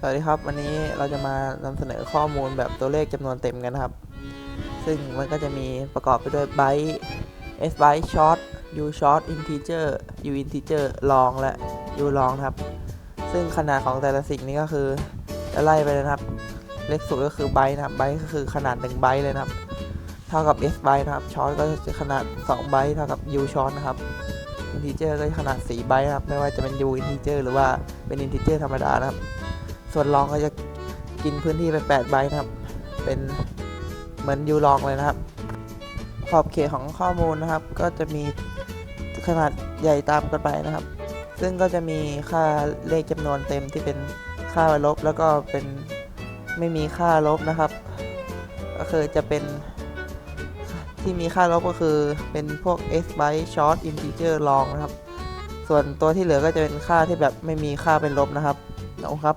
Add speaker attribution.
Speaker 1: สวัสดีครับ วันนี้เราจะมานำเสนอข้อมูลแบบตัวเลขจำนวนเต็มกันครับ ซึ่งมันก็จะมีประกอบไปด้วย byte s byte short u short integer u integer long และ u long ครับ ซึ่งขนาดของแต่ละสิ่งนี้ก็คือจะไล่ไปเลยนะครับ เล็กสุดก็คือ byte นะครับ byte ก็คือขนาด1 byte เลยนะครับ เท่ากับ s byte นะครับ short ก็จะขนาด2 byte เท่ากับ u short นะครับ integer ก็ขนาด4 byte นะครับ ไม่ว่าจะเป็น u integer หรือว่าเป็น integer ธรรมดานะครับ ส่วนลองก็จะกินพื้นที่ไป8ไบนะครับ เป็นเหมือนยูลองเลยนะครับ ขอบเขตของข้อมูลนะครับ ก็จะมีขนาดใหญ่ตามกันไปนะครับ ซึ่งก็จะมีค่าเลขจำนวนเต็มที่เป็นค่าลบแล้วก็เป็นไม่มีค่าลบนะครับ ก็คือจะเป็นที่มีค่าลบก็คือเป็นพวก s byte short integer long นะครับ ส่วนตัวที่เหลือก็จะเป็นค่าที่แบบไม่มีค่าเป็นลบนะครับนะครับ